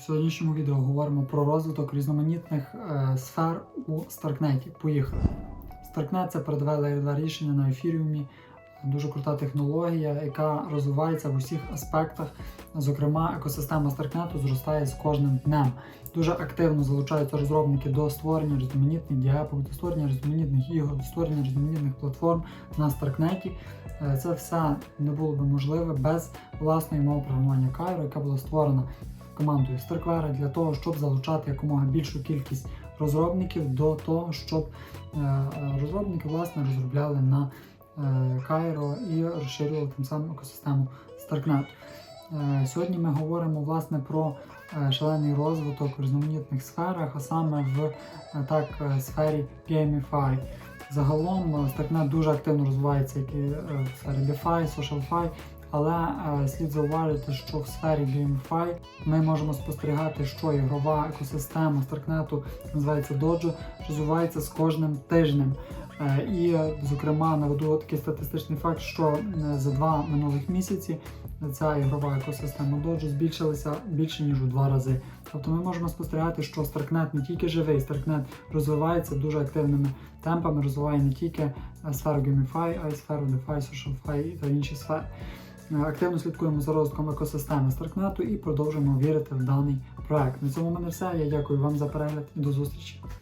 В сьогоднішньому відео говоримо про розвиток різноманітних е, сфер у Старкнеті. Поїхали. Старкнет це передове рішення на ефіріумі. Дуже крута технологія, яка розвивається в усіх аспектах. Зокрема, екосистема Старкнету зростає з кожним днем. Дуже активно залучаються розробники до створення різноманітних діапок, до створення різноманітних ігор, до створення різноманітних платформ на Старкнеті. Е, Це все не було би можливе без власної мови програмування Cairo, яка була створена командою Starkware для того, щоб залучати якомога більшу кількість розробників до того, щоб е, е, розробники власне розробляли на е, Cairo і розширювали тим самим екосистему StarkNet. Сьогодні ми говоримо власне про шалений розвиток в різноманітних сферах, а саме в так сфері Gamify. Загалом StarkNet дуже активно розвивається як і в сфері DeFi, SocialFi, але е, слід зауважити, що в сфері GameFi ми можемо спостерігати, що ігрова екосистема StarkNet, називається Dojo, розвивається з кожним тижнем. Е, І, е, зокрема, наведу такий статистичний факт, що е, за два минулих місяці ця ігрова екосистема Dojo збільшилася більше ніж у два рази. Тобто ми можемо спостерігати, що StarkNet не тільки живий, StarkNet розвивається дуже активними темпами, розвиває не тільки е, сферу GameFi, а й сферу DeFi, SocialFi та інші сфери. Активно слідкуємо за розвитком екосистеми Старкнету і продовжуємо вірити в даний проект. На цьому мене все. Я дякую вам за перегляд і до зустрічі.